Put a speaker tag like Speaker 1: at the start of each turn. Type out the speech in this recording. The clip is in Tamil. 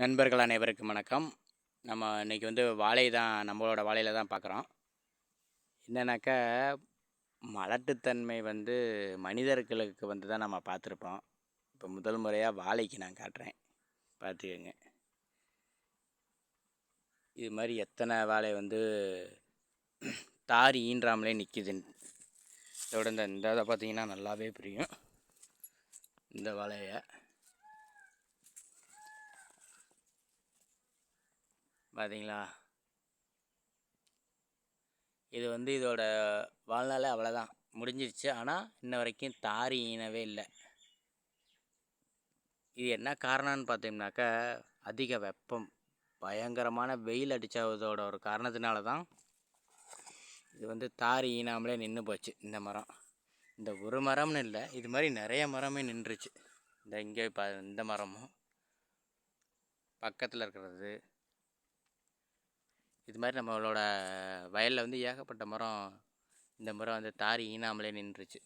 Speaker 1: நண்பர்கள் அனைவருக்கும் வணக்கம். நம்ம இன்றைக்கி வந்து வாழை தான் நம்மளோட வாழையில் தான் பார்க்குறோம். என்னன்னாக்கா மலட்டுத்தன்மை வந்து மனிதர்களுக்கு வந்து தான் நம்ம பார்த்துருப்போம். இப்போ முதல் முறையாக வாழைக்கு நான் காட்டுறேன். பார்த்துக்கோங்க. இது மாதிரி எத்தனை வாழை வந்து தார் ஈன்றாமலே நிற்கிதுன்னு இதோட இந்த இந்த இதை பார்த்தீங்கன்னா நல்லாவே புரியும். இந்த வாழையை. பார்த்தீங்களா இது வந்து இதோட வாழ்நாளே அவ்வளோதான் முடிஞ்சிருச்சு. ஆனால் இன்ன வரைக்கும் தாரி ஈனவே இல்லை. இது என்ன காரணம்னு பார்த்தீங்கன்னாக்கா அதிக வெப்பம். பயங்கரமான வெயில் அடித்ததோட ஒரு காரணத்தினால தான் இது வந்து தாரி ஈனாமலே நின்று போச்சு இந்த மரம். இந்த ஒரு மரம்னு இல்லை இது மாதிரி நிறைய மரமே நின்றுச்சு. இந்த இங்கே பா இந்த மரமும் பக்கத்தில் இருக்கிறது. இது மாதிரி நம்மளோட வயலில் வந்து ஏகப்பட்ட மரம் இந்த மரம் வந்து தாரி ஈனாமலே நின்றுச்சு.